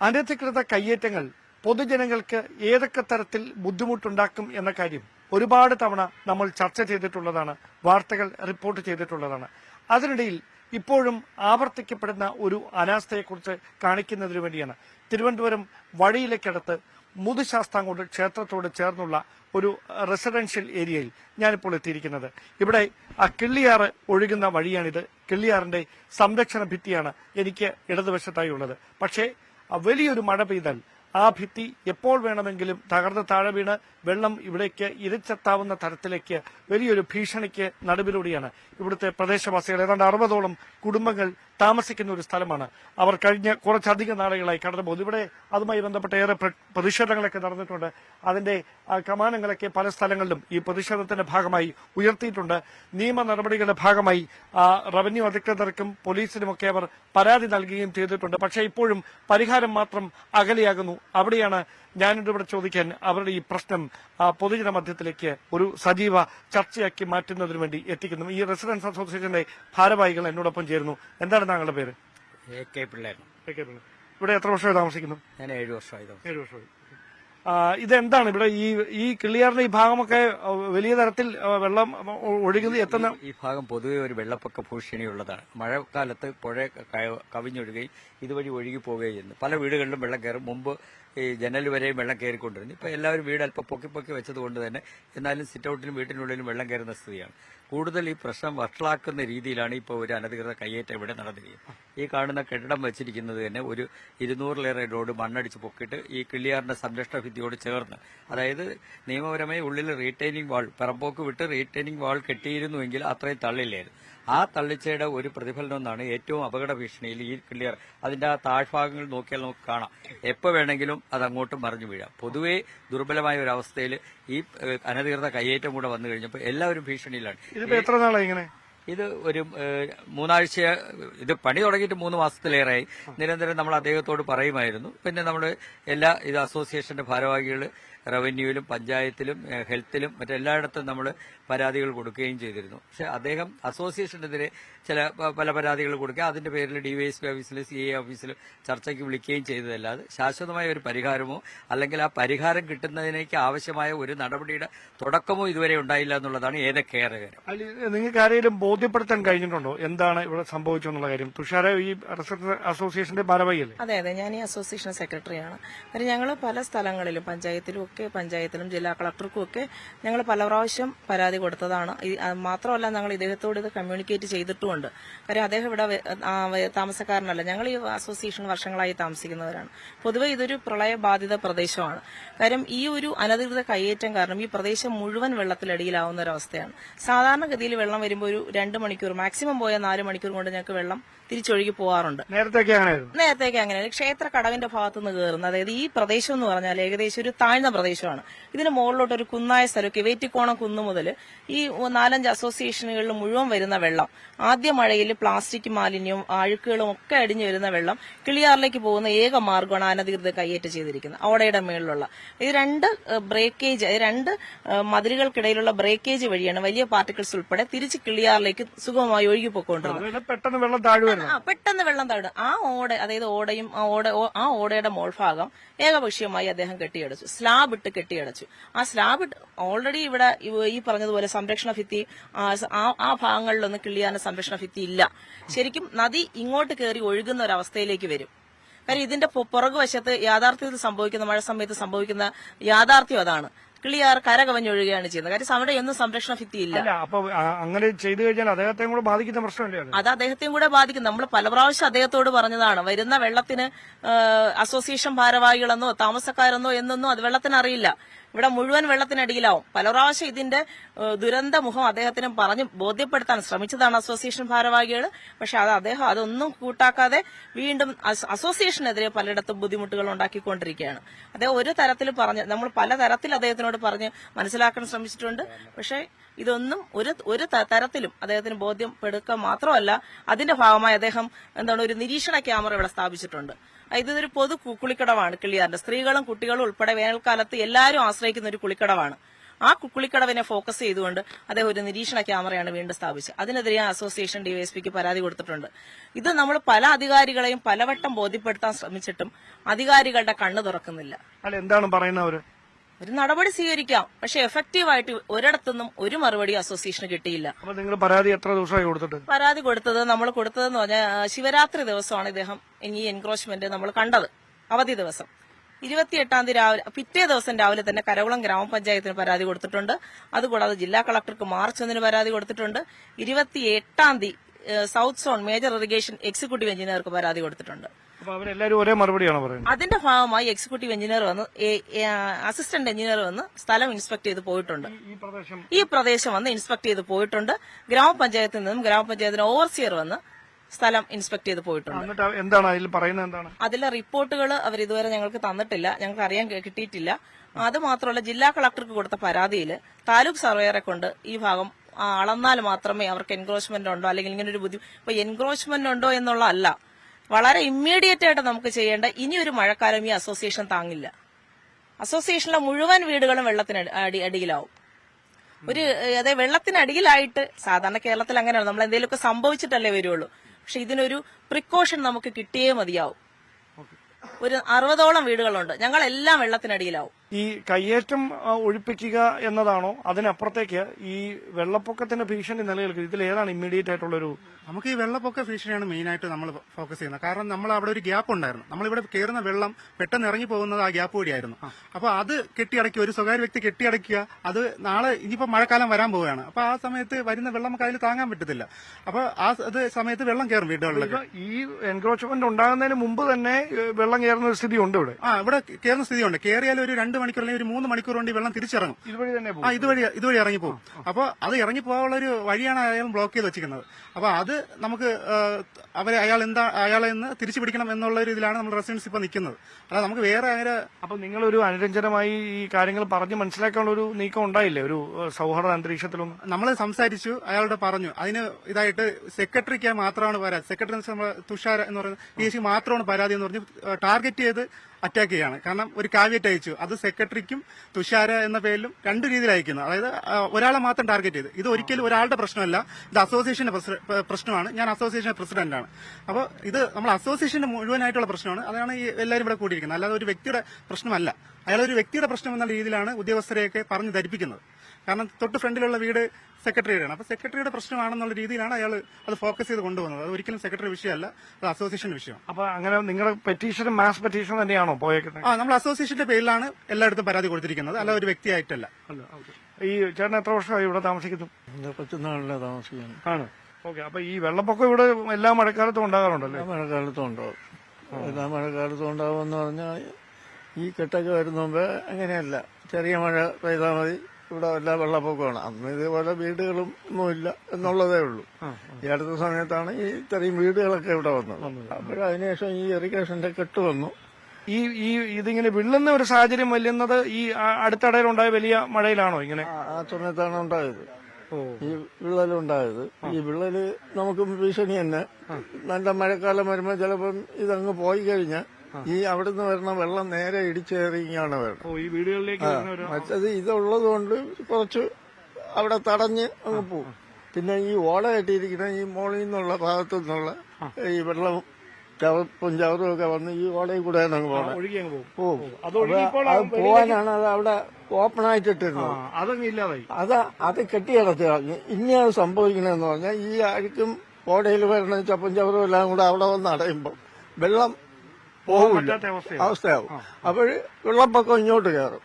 അനധികൃത കയ്യേറ്റങ്ങൾ പൊതുജനങ്ങൾക്ക് ഏതൊക്കെ തരത്തിൽ ബുദ്ധിമുട്ടുണ്ടാക്കും എന്ന കാര്യം ഒരുപാട് തവണ നമ്മൾ ചർച്ച ചെയ്തിട്ടുള്ളതാണ് വാർത്തകൾ റിപ്പോർട്ട് ചെയ്തിട്ടുള്ളതാണ്. അതിനിടയിൽ ഇപ്പോഴും ആവർത്തിക്കപ്പെടുന്ന ഒരു അനാസ്ഥയെക്കുറിച്ച് കാണിക്കുന്നതിനു വേണ്ടിയാണ്. തിരുവനന്തപുരം വഴിയിലേക്കടുത്ത് മുതുശാസ്താംകോട് ക്ഷേത്രത്തോട് ചേർന്നുള്ള ഒരു റെസിഡൻഷ്യൽ ഏരിയയിൽ ഞാനിപ്പോൾ എത്തിയിരിക്കുന്നത്. ഇവിടെ ആ കിള്ളിയാറ് ഒഴുകുന്ന വഴിയാണിത്. കിള്ളിയാറിന്റെ സംരക്ഷണ ഭിത്തിയാണ് എനിക്ക് ഇടതുവശത്തായി ഉള്ളത്. പക്ഷേ വലിയൊരു മഴ പെയ്താൽ ആ ഭിത്തി എപ്പോൾ വേണമെങ്കിലും തകർന്ന് താഴെ വീണ് വെള്ളം ഇവിടേക്ക് ഇരച്ചെത്താവുന്ന തരത്തിലേക്ക് വലിയൊരു ഭീഷണിക്ക് നടുവിലൂടെയാണ് ഇവിടുത്തെ പ്രദേശവാസികൾ. ഏതാണ്ട് അറുപതോളം കുടുംബങ്ങൾ താമസിക്കുന്ന ഒരു സ്ഥലമാണ്. അവർ കഴിഞ്ഞ കുറച്ചധികം നാളുകളായി കടന്നു പോകുന്നത് ഇവിടെ അതുമായി ബന്ധപ്പെട്ട ഏറെ പ്രതിഷേധങ്ങളൊക്കെ നടന്നിട്ടുണ്ട്. അതിന്റെ കമാനങ്ങളൊക്കെ പല സ്ഥലങ്ങളിലും ഈ പ്രതിഷേധത്തിന്റെ ഭാഗമായി ഉയർത്തിയിട്ടുണ്ട്. നിയമ നടപടികളുടെ ഭാഗമായി റവന്യൂ അധികൃതർക്കും പോലീസിനുമൊക്കെ അവർ പരാതി നൽകുകയും ചെയ്തിട്ടുണ്ട്. പക്ഷേ ഇപ്പോഴും പരിഹാരം മാത്രം അകലെയാകുന്നു. അവിടെയാണ് ഞാനിത് ഇവിടെ ചോദിക്കാൻ അവരുടെ ഈ പ്രശ്നം പൊതുജന മധ്യത്തിലേക്ക് ഒരു സജീവ ചർച്ചയാക്കി മാറ്റുന്നതിന് വേണ്ടി എത്തിക്കുന്നു. ഈ റെസിഡൻസ് അസോസിയേഷന്റെ ഭാരവാഹികൾ എന്നോടൊപ്പം ചേരുന്നു. എന്താണ് താങ്കളുടെ പേര്. ഇവിടെ എത്ര വർഷമായി താമസിക്കുന്നു? ഞാൻ ഏഴു വർഷമായി. ഏഴ് വർഷമായി. ഇതെന്താണ് ഇവിടെ ഈ ഈ കിള്ളിയാറിന്റെ ഈ ഭാഗമൊക്കെ വലിയ തരത്തിൽ വെള്ളം ഒഴുകുന്നത് എത്തുന്ന ഈ ഭാഗം പൊതുവെ ഒരു വെള്ളപ്പൊക്ക ഭൂഷണിയുള്ളതാണ്. മഴക്കാലത്ത് പുഴ കവിഞ്ഞൊഴുകുകയും ഇതുവഴി ഒഴുകി പോവുകയും ചെയ്യുന്നു. പല വീടുകളിലും വെള്ളം കയറും. മുമ്പ് ഈ ജനൽ വരെയും വെള്ളം കയറിക്കൊണ്ടിരുന്നു. ഇപ്പൊ എല്ലാവരും വീട് അല്പം പൊക്കി പൊക്കി വെച്ചതുകൊണ്ട് തന്നെ എന്നാലും സിറ്റൌട്ടിലും വീട്ടിനുള്ളിലും വെള്ളം കയറുന്ന സ്ഥിതിയാണ്. കൂടുതൽ ഈ പ്രശ്നം വഷളാക്കുന്ന രീതിയിലാണ് ഇപ്പോൾ ഒരു അനധികൃത കയ്യേറ്റം ഇവിടെ നടന്നിരിക്കുന്നത്. ഈ കാണുന്ന കെട്ടിടം വെച്ചിരിക്കുന്നത് തന്നെ ഒരു ഇരുന്നൂറിലേറെ റോഡ് മണ്ണടിച്ച് പൊക്കിയിട്ട് ഈ കിള്ളിയാറിന്റെ സംരക്ഷണ ഭിത്തിയോട് ചേർന്ന്. അതായത് നിയമപരമായി ഉള്ളിൽ റീറ്റൈനിങ് വാൾ പറമ്പോക്ക് വിട്ട് റീറ്റൈനിങ് വാൾ കെട്ടിയിരുന്നുവെങ്കിൽ അത്രയും തള്ളില്ലായിരുന്നു. ആ തള്ളിച്ചയുടെ ഒരു പ്രതിഫലനം എന്നാണ് ഏറ്റവും അപകട ഭീഷണിയിൽ ഈ ക്ലിയർ അതിന്റെ ആ താഴ്ഭാഗങ്ങൾ നോക്കിയാൽ നമുക്ക് കാണാം. എപ്പോൾ വേണമെങ്കിലും അത് അങ്ങോട്ടും മറിഞ്ഞു വീഴാം. പൊതുവെ ദുർബലമായ ഒരു അവസ്ഥയിൽ ഈ അനധികൃത കയ്യേറ്റം കൂടെ വന്നു കഴിഞ്ഞപ്പോൾ എല്ലാവരും ഭീഷണിയിലാണ്. ഇതിപ്പോ എത്ര നാളായി ഇങ്ങനെ? ഇത് ഒരു മൂന്നാഴ്ച ഇത് പണി തുടങ്ങിയിട്ട് മൂന്ന് മാസത്തിലേറെയായി. നിരന്തരം നമ്മൾ അദ്ദേഹത്തോട് പറയുമായിരുന്നു. പിന്നെ നമ്മൾ എല്ലാ ഇത് അസോസിയേഷന്റെ ഭാരവാഹികൾ റവന്യൂവിലും പഞ്ചായത്തിലും ഹെൽത്തിലും മറ്റെല്ലായിടത്തും നമ്മൾ പരാതികൾ കൊടുക്കുകയും ചെയ്തിരുന്നു. പക്ഷെ അദ്ദേഹം അസോസിയേഷനെതിരെ ചില പല പരാതികൾ കൊടുക്കുക അതിന്റെ പേരിൽ ഡിവൈഎസ്പി ഓഫീസിലും സി എ ഓഫീസിലും ചർച്ചയ്ക്ക് വിളിക്കുകയും ചെയ്തതല്ലാതെ ശാശ്വതമായ ഒരു പരിഹാരമോ അല്ലെങ്കിൽ ആ പരിഹാരം കിട്ടുന്നതിനേക്ക് ആവശ്യമായ ഒരു നടപടിയുടെ തുടക്കമോ ഇതുവരെ ഉണ്ടായില്ല എന്നുള്ളതാണ് ഏതൊക്കെ നിങ്ങൾക്ക് ആരെങ്കിലും ബോധ്യപ്പെടുത്താൻ കഴിഞ്ഞിട്ടുണ്ടോ? എന്താണ് ഇവിടെ സംഭവിച്ചെന്നുള്ള കാര്യം? തുഷാര ഈ അസോസിയേഷന്റെ ഭാരവാഹിയല്ലേ? അതെ അതെ. ഞാൻ ഈ അസോസിയേഷൻ സെക്രട്ടറിയാണ്. കാര്യം ഞങ്ങൾ പല സ്ഥലങ്ങളിലും പഞ്ചായത്തിലും ഒക്കെ പഞ്ചായത്തിലും ജില്ലാ കളക്ടർക്കും ഒക്കെ ഞങ്ങൾ പല പ്രാവശ്യം പരാതി കൊടുത്തതാണ്. മാത്രമല്ല ഞങ്ങൾ ഇദ്ദേഹത്തോട് ഇത് കമ്മ്യൂണിക്കേറ്റ് ചെയ്തിട്ടുമുണ്ട്. കാര്യം അദ്ദേഹം ഇവിടെ താമസക്കാരനല്ല. ഞങ്ങൾ ഈ അസോസിയേഷൻ വർഷങ്ങളായി താമസിക്കുന്നവരാണ്. പൊതുവെ ഇതൊരു പ്രളയബാധിത പ്രദേശമാണ്. കാര്യം ഈ ഒരു അനധികൃത കയ്യേറ്റം കാരണം ഈ പ്രദേശം മുഴുവൻ വെള്ളത്തിലടിയിലാവുന്ന ഒരവസ്ഥയാണ്. സാധാരണഗതിയിൽ വെള്ളം വരുമ്പോൾ ഒരു രണ്ട് മണിക്കൂർ. മാക്സിമം പോയാൽ നാല് മണിക്കൂർ കൊണ്ട് ഞങ്ങൾക്ക് വെള്ളം തിരിച്ചൊഴുകി പോകാറുണ്ട് നേരത്തെയൊക്കെ അങ്ങനെയായിരുന്നു നേരത്തേക്ക് അങ്ങനെയാണ് ക്ഷേത്ര കടവിന്റെ ഭാഗത്തു നിന്ന് കയറുന്നത് അതായത് ഈ പ്രദേശം എന്ന് പറഞ്ഞാൽ ഏകദേശം ഒരു താഴ്ന്ന പ്രദേശമാണ്. ഇതിന് മുകളിലോട്ട് ഒരു കുന്നായ സ്ഥലമൊക്കെ വേറ്റിക്കോണം കുന്നു മുതൽ ഈ നാലഞ്ച് അസോസിയേഷനുകളിൽ മുഴുവൻ വരുന്ന വെള്ളം ആദ്യ മഴയിൽ പ്ലാസ്റ്റിക് മാലിന്യവും അഴുക്കുകളും ഒക്കെ അടിഞ്ഞു വരുന്ന വെള്ളം കിളിയാറിലേക്ക് പോകുന്ന ഏക മാർഗമാണ് അനധികൃത കയ്യേറ്റം ചെയ്തിരിക്കുന്നത് ഓടയുടെ മേളിലുള്ള. ഇത് രണ്ട് ബ്രേക്കേജ് രണ്ട് മതിലുകൾക്കിടയിലുള്ള ബ്രേക്കേജ് വഴിയാണ് വലിയ പാർട്ടിക്കിൾസ് ഉൾപ്പെടെ തിരിച്ച് കിളിയാറിലേക്ക് സുഗമമായി ഒഴുകി പോയിക്കൊണ്ടിരുന്നത് അതായത് പെട്ടെന്ന് വെള്ളം പെട്ടെന്ന് വെള്ളം താഴും ആ ഓട അതായത് ഓടയും ആ ഓട ആ ഓടയുടെ മോൾഭാഗം ഏകപക്ഷീയമായി അദ്ദേഹം കെട്ടിയടച്ചു. സ്ലാബ് ഇട്ട് കെട്ടിയടച്ചു. ആ സ്ലാബ് ഓൾറെഡി ഇവിടെ ഈ പറഞ്ഞതുപോലെ സംരക്ഷണ ഭിത്തി ആ ഭാഗങ്ങളിലൊന്നും കിള്ളിയാന സംരക്ഷണ ഭിത്തി ഇല്ല. ശരിക്കും നദി ഇങ്ങോട്ട് കയറി ഒഴുകുന്ന ഒരു അവസ്ഥയിലേക്ക് വരും. കാര്യം ഇതിന്റെ പുറകുവശത്ത് യാഥാർത്ഥ്യത്തിൽ സംഭവിക്കുന്ന മഴ സമയത്ത് സംഭവിക്കുന്ന യാഥാർത്ഥ്യം അതാണ്. കിളിയാർ കര കവഞ്ഞൊഴുകുകയാണ് ചെയ്യുന്നത്. കാര്യം അവിടെ ഒന്നും സംരക്ഷണ ഭിത്തി ഇല്ല അല്ല അപ്പൊ അങ്ങനെ ചെയ്തു കഴിഞ്ഞാൽ അദ്ദേഹത്തെയും കൂടെ ബാധിക്കുന്ന പ്രശ്നമല്ലേ അത്? അത് അദ്ദേഹത്തെയും കൂടെ ബാധിക്കും. നമ്മൾ പല പ്രാവശ്യം അദ്ദേഹത്തോട് പറഞ്ഞതാണ് വരുന്ന വെള്ളത്തിന് അസോസിയേഷൻ ഭാരവാഹികളെന്നോ താമസക്കാരെന്നോ എന്നൊന്നും അത് വെള്ളത്തിന് അറിയില്ല ഇവിടെ മുഴുവൻ വെള്ളത്തിനടിയിലാവും. പല പ്രാവശ്യം ഇതിന്റെ ദുരന്തമുഖം ദുരന്ത മുഖം അദ്ദേഹത്തിന് പറഞ്ഞ് ബോധ്യപ്പെടുത്താൻ ശ്രമിച്ചതാണ് അസോസിയേഷൻ ഭാരവാഹികൾ. പക്ഷെ അത് അദ്ദേഹം അതൊന്നും കൂട്ടാക്കാതെ വീണ്ടും അസ- അസോസിയേഷനെതിരെ പലയിടത്തും ബുദ്ധിമുട്ടുകൾ ഉണ്ടാക്കിക്കൊണ്ടിരിക്കുകയാണ്. അദ്ദേഹം ഒരു തരത്തിൽ പറഞ്ഞ് നമ്മൾ പല തരത്തിൽ അദ്ദേഹത്തിനോട് പറഞ്ഞ് മനസ്സിലാക്കാൻ ശ്രമിച്ചിട്ടുണ്ട്. പക്ഷേ ഇതൊന്നും ഒരു ഒരു തരത്തിലും അദ്ദേഹത്തിന് ബോധ്യപ്പെടുക്കുക മാത്രമല്ല അതിന്റെ ഭാഗമായി അദ്ദേഹം എന്താണ് ഒരു നിരീക്ഷണ ക്യാമറ ഇവിടെ സ്ഥാപിച്ചിട്ടുണ്ട്. ഇതൊരു പൊതു കുക്കുളിക്കടവാണ് കിളിയാറിന്റെ. സ്ത്രീകളും കുട്ടികളും ഉൾപ്പെടെ വേനൽക്കാലത്ത് എല്ലാവരും ആശ്രയിക്കുന്ന ഒരു കുളിക്കടവാണ്. ആ കുക്കുളിക്കടവിനെ ഫോക്കസ് ചെയ്തുകൊണ്ട് അദ്ദേഹം ഒരു നിരീക്ഷണ ക്യാമറയാണ് വീണ്ടും സ്ഥാപിച്ചത്. അതിനെതിരെ അസോസിയേഷൻ ഡിവൈഎസ്പിക്ക് പരാതി കൊടുത്തിട്ടുണ്ട്. ഇത് നമ്മൾ പല അധികാരികളെയും പലവട്ടം ബോധ്യപ്പെടുത്താൻ ശ്രമിച്ചിട്ടും അധികാരികളുടെ കണ്ണ് തുറക്കുന്നില്ല. എന്താണ് പറയുന്നത് ഒരു നടപടി സ്വീകരിക്കാം. പക്ഷെ എഫക്റ്റീവായിട്ട് ഒരിടത്തുനിന്നും ഒരു മറുപടി അസോസിയേഷന് കിട്ടിയില്ല. അപ്പൊ നിങ്ങൾ പരാതി എത്ര ദിവസമായി കൊടുത്തിട്ട്? പരാതി കൊടുത്തത് നമ്മൾ കൊടുത്തതെന്ന് പറഞ്ഞാൽ ശിവരാത്രി ദിവസമാണ് ഇദ്ദേഹം ഈ എൻക്രോച്ച്മെന്റ് നമ്മൾ കണ്ടത്. അവധി ദിവസം. ഇരുപത്തിയെട്ടാം തീയതി രാവിലെ പിറ്റേ ദിവസം രാവിലെ തന്നെ കരകുളം ഗ്രാമപഞ്ചായത്തിന് പരാതി കൊടുത്തിട്ടുണ്ട്. അതുകൂടാതെ ജില്ലാ കളക്ടർക്ക് മാർച്ച് ഒന്നിന് പരാതി കൊടുത്തിട്ടുണ്ട്. ഇരുപത്തിയെട്ടാം തീയതി south zone major irrigation executive എഞ്ചിനീയർക്ക് പരാതി കൊടുത്തിട്ടുണ്ട്. അപ്പൊ അവരെല്ലാരും ഒരേ മറുപടിയാണ് പറയുന്നത്? അതിന്റെ ഭാഗമായി എക്സിക്യൂട്ടീവ് എഞ്ചിനീയർ വന്ന് അസിസ്റ്റന്റ് എഞ്ചിനീയർ വന്ന് സ്ഥലം ഇൻസ്പെക്ട് ചെയ്ത് പോയിട്ടുണ്ട്. ഈ പ്രദേശം? വന്ന് ഇൻസ്പെക്ട് ചെയ്ത് പോയിട്ടുണ്ട്. ഗ്രാമപഞ്ചായത്തിൽ നിന്നും ഗ്രാമപഞ്ചായത്തിന് ഓവർസിയർ വന്ന് സ്ഥലം ഇൻസ്പെക്ട് ചെയ്ത് പോയിട്ടുണ്ട്. എന്താണ്? അതിൽ പറയുന്നത് എന്താണ്? അതിലെ റിപ്പോർട്ടുകൾ അവർ ഇതുവരെ ഞങ്ങൾക്ക് തന്നിട്ടില്ല. ഞങ്ങൾക്ക് അറിയാൻ കിട്ടിയിട്ടില്ല. അത് മാത്രമല്ല ജില്ലാ കളക്ടർക്ക് കൊടുത്ത പരാതിയിൽ താലൂക്ക് സർവേയറെ കൊണ്ട് ഈ ഭാഗം അളന്നാൽ മാത്രമേ അവർക്ക് എൻക്രോച്ച്മെന്റ് ഉണ്ടോ? അല്ലെങ്കിൽ ഇങ്ങനെ ഒരു ബുദ്ധി ഇപ്പൊ എൻക്രോച്ച്മെന്റ് ഉണ്ടോ എന്നുള്ള അല്ല. വളരെ ഇമ്മീഡിയറ്റ് ആയിട്ട് നമുക്ക് ചെയ്യേണ്ട ഇനി ഒരു മഴക്കാലം ഈ അസോസിയേഷൻ താങ്ങില്ല. അസോസിയേഷനിലെ മുഴുവൻ വീടുകളും വെള്ളത്തിന് അടി- അടി അടിയിലാവും. ഒരു അതെ വെള്ളത്തിനടിയിലായിട്ട് സാധാരണ കേരളത്തിൽ അങ്ങനെയാണ്. നമ്മൾ എന്തെങ്കിലുമൊക്കെ സംഭവിച്ചിട്ടല്ലേ വരുള്ളൂ. പക്ഷെ ഇതിനൊരു പ്രിക്കോഷൻ നമുക്ക് കിട്ടിയേ മതിയാവും. ഒരു അറുപതോളം വീടുകളുണ്ട്. ഞങ്ങൾ എല്ലാം വെള്ളത്തിനടിയിലാവും ഈ കയ്യേറ്റം ഒഴിപ്പിക്കുക എന്നതാണോ? അതിനപ്പുറത്തേക്ക് ഈ വെള്ളപ്പൊക്കത്തിന്റെ ഭീഷണി നിലനിൽക്കുന്നത്. ഇതിൽ ഏതാണ് ഇമ്മീഡിയറ്റ് ആയിട്ടുള്ള ഒരു നമുക്ക് ഈ വെള്ളപ്പൊക്ക ഭീഷണിയാണ് മെയിൻ ആയിട്ട് നമ്മൾ ഫോക്കസ് ചെയ്യുന്നത്. കാരണം നമ്മൾ അവിടെ ഒരു ഗ്യാപ്പ് ഉണ്ടായിരുന്നു. നമ്മളിവിടെ കയറുന്ന വെള്ളം പെട്ടെന്ന് ഇറങ്ങി പോകുന്നത് ആ ഗ്യാപ്പ് വഴിയായിരുന്നു അപ്പൊ അത് കെട്ടിയടക്കി ഒരു സ്വകാര്യ വ്യക്തി കെട്ടിയടക്കുക അത് നാളെ ഇനിയിപ്പോ മഴക്കാലം വരാൻ പോവുകയാണ്. അപ്പൊ ആ സമയത്ത് വരുന്ന വെള്ളം നമുക്ക് അതിൽ താങ്ങാൻ പറ്റത്തില്ല. അപ്പൊ ആ അത് സമയത്ത് വെള്ളം കയറും വീടുകളിലൊക്കെ. ഈ എൻക്രോച്ച്മെന്റ് ഉണ്ടാകുന്നതിന് മുമ്പ് തന്നെ വെള്ളം കയറുന്ന ഒരു സ്ഥിതി ഉണ്ട് ഇവിടെ. ആ ഇവിടെ കയറുന്ന സ്ഥിതിയുണ്ട്. കയറിയാൽ ഒരു രണ്ട് മണിക്കൂർ അല്ലെങ്കിൽ ഒരു മൂന്ന് മണിക്കൂർ കൊണ്ട് ഈ വെള്ളം തിരിച്ചിറങ്ങും. ഇതുവഴി തന്നെ ആ ഇതുവഴി ഇതുവഴി ഇറങ്ങി പോകും അപ്പോൾ അത് ഇറങ്ങി പോകാനുള്ള ഒരു വഴിയാണ് അയാൾ ബ്ലോക്ക് ചെയ്ത് വെച്ചിരിക്കുന്നത്. അപ്പോൾ അത് നമുക്ക് അവരെ അയാൾ എന്താ അയാളെ നിന്ന് തിരിച്ചു പിടിക്കണം എന്നുള്ള ഒരു ഇതിലാണ് നമ്മൾ റെസിഡൻസ് ഇപ്പൊ നിൽക്കുന്നത്. അല്ല നമുക്ക് വേറെ അങ്ങനെ അപ്പൊ ഒരു അനുരഞ്ജനമായി ഈ കാര്യങ്ങൾ പറഞ്ഞ് മനസ്സിലാക്കാനുള്ള ഒരു നീക്കം ഉണ്ടായില്ലേ? ഒരു സൗഹാർദ്ദ അന്തരീക്ഷത്തിലൊന്നും? നമ്മൾ സംസാരിച്ചു അയാളോട് പറഞ്ഞു. അതിന് ഇതായിട്ട് സെക്രട്ടറിക്ക് മാത്രമാണ് പരാതി. സെക്രട്ടറി നമ്മുടെ തുഷാര എന്ന് പറയുന്നത് പി എസ് മാത്രമാണ് പരാതി എന്ന് പറഞ്ഞ് ടാർഗറ്റ് ചെയ്ത് അറ്റാക്ക് ചെയ്യാണ്. കാരണം ഒരു കാവ്യറ്റ് അയച്ചു. അത് സെക്രട്ടറിക്കും തുഷാര എന്ന പേരിലും രണ്ട് രീതിയിൽ അയക്കുന്നു. അതായത് ഒരാളെ മാത്രം ടാർഗറ്റ് ചെയ്ത്. ഇത് ഒരിക്കലും ഒരാളുടെ പ്രശ്നമല്ല. ഇത് അസോസിയേഷന്റെ പ്രശ്നമാണ്. ഞാൻ അസോസിയേഷൻ പ്രസിഡന്റാണ് അപ്പോൾ ഇത് നമ്മൾ അസോസിയേഷന്റെ മുഴുവനായിട്ടുള്ള പ്രശ്നമാണ്. അതാണ് ഈ എല്ലാവരും ഇവിടെ കൂടിയിരിക്കുന്നത്. അല്ലാതെ ഒരു വ്യക്തിയുടെ പ്രശ്നമല്ല. അയാൾ ഒരു വ്യക്തിയുടെ പ്രശ്നം എന്ന രീതിയിലാണ് ഉദ്യോഗസ്ഥരെയൊക്കെ പറഞ്ഞു ധരിപ്പിക്കുന്നത്. കാരണം തൊട്ട് ഫ്രണ്ടിലുള്ള വീട് സെക്രട്ടറിയുടെയാണ്. അപ്പൊ സെക്രട്ടറിയുടെ പ്രശ്നമാണെന്നുള്ള രീതിയിലാണ് അയാൾ അത് ഫോക്കസ് ചെയ്ത് കൊണ്ടുവന്നത്. അത് ഒരിക്കലും സെക്രട്ടറി വിഷയമല്ല അത് അസോസിയേഷൻ വിഷയം അപ്പൊ അങ്ങനെ നിങ്ങളുടെ പെറ്റീഷൻ മാസ് പെറ്റീഷൻ തന്നെയാണോ പോയേക്കുന്നത്? ആ നമ്മൾ അസോസിയേഷന്റെ പേരിലാണ് എല്ലായിടത്തും പരാതി കൊടുത്തിരിക്കുന്നത്. അല്ല ഒരു വ്യക്തിയായിട്ടല്ല. ഈ ചേട്ടൻ എത്ര വർഷമായി ഇവിടെ താമസിക്കുന്നു? പറ്റുന്നാളിലെ താമസിക്കുന്നു ആണ്. ഓക്കെ അപ്പൊ ഈ വെള്ളപ്പൊക്കം ഇവിടെ എല്ലാ മഴക്കാലത്തും ഉണ്ടാകാറുണ്ടല്ലോ? എല്ലാ മഴക്കാലത്തും ഉണ്ടാവും എല്ലാ മഴക്കാലത്തും ഉണ്ടാവുമെന്ന് പറഞ്ഞാൽ ഈ കെട്ടൊക്കെ വരുന്ന മുമ്പ് അങ്ങനെയല്ല. ചെറിയ മഴ പെയ്താൽ മതി. ഇവിടെ എല്ലാ വെള്ളപ്പൊക്കമാണ്. അന്ന് ഇതേപോലെ വീടുകളും ഒന്നുമില്ല എന്നുള്ളതേ ഉള്ളൂ. ഈ അടുത്ത സമയത്താണ് ഈ ഇത്രയും വീടുകളൊക്കെ ഇവിടെ വന്നത്. അപ്പോഴതിനുശേഷം ഈ ഇറിഗേഷന്റെ കെട്ട് വന്നു. ഈ ഈ ഇതിങ്ങനെ വിള്ളുന്ന ഒരു സാഹചര്യം വലിയുന്നത് ഈ അടുത്തടയിലുണ്ടായ വലിയ മഴയിലാണോ ഇങ്ങനെ? ആ- ആ സമയത്താണ് ഉണ്ടായത്. ഈ വിള്ളലുണ്ടായത്. ഈ വിള്ളൽ നമുക്ക് ഭീഷണി തന്നെ. നല്ല മഴക്കാലം വരുമ്പോ ചിലപ്പം ഇതങ്ങ് പോയി കഴിഞ്ഞാൽ ഈ അവിടുന്ന് വരുന്ന വെള്ളം നേരെ ഇടിച്ചേറിയാണ് വേണം ഓ ഈ വീടുകളിലേക്ക് വരുന്ന ഒരു മറ്റത് ഇതുള്ളത് കൊണ്ട് കുറച്ച് അവിടെ തടഞ്ഞ് അങ്ങ് പോകും പിന്നെ ഈ ഓട കെട്ടിയിരിക്കുന്ന ഈ മോളിൽ നിന്നുള്ള ഭാഗത്തു നിന്നുള്ള ഈ വെള്ളം ചവപ്പും ചവറും ഒക്കെ വന്ന് ഈ ഓടയിൽ കൂടെയാണ് അങ്ങ് പോകണം ഒഴുകി അങ്ങ് പോകും അത് ഒഴുകിയപ്പോൾ അത് പോവാനാണ് അത് അവിടെ ഓപ്പൺ ആയിട്ടിട്ടിരുന്നത്. ആ, അതങ്ങ് ഇല്ലാതായി. അത് അത് കെട്ടിയടച്ച് കളഞ്ഞ്. ഇനി അത് സംഭവിക്കണമെന്ന് പറഞ്ഞാൽ ഈ അഴുക്കും ഓടയിൽ വരണ ചപ്പും ചവറും എല്ലാം കൂടെ അവിടെ വന്ന് അടയുമ്പോൾ വെള്ളം പോകില്ല അവസ്ഥയാവും. അപ്പോൾ വെള്ളപ്പൊക്കം ഇങ്ങോട്ട് കയറും.